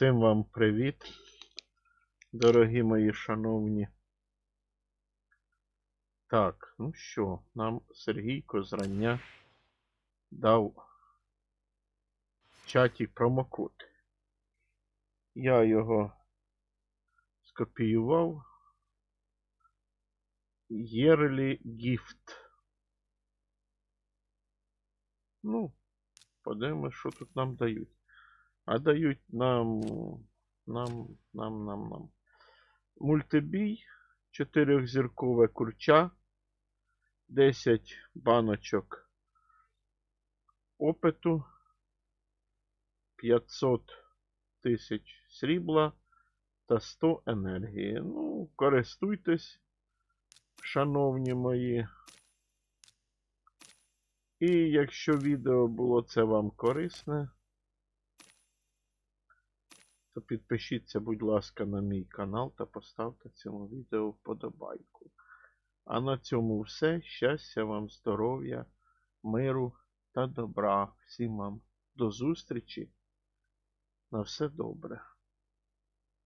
Всім вам привіт, дорогі мої шановні. Так, ну що, нам Сергійко зрання дав в чаті промокод. Я його скопіював. Yearly Gift. Ну, подивимось, що тут нам дають. А дають нам. Нам, нам, нам, нам. Мультибій, 4-зіркове курча, 10 баночок опиту, 500 тисяч срібла та 100 енергії. Ну, користуйтесь, шановні мої. І якщо відео було це вам корисне, то підпишіться, будь ласка, на мій канал та поставте цьому відео вподобайку. А на цьому все. Щастя вам, здоров'я, миру та добра. Всім вам до зустрічі. На все добре.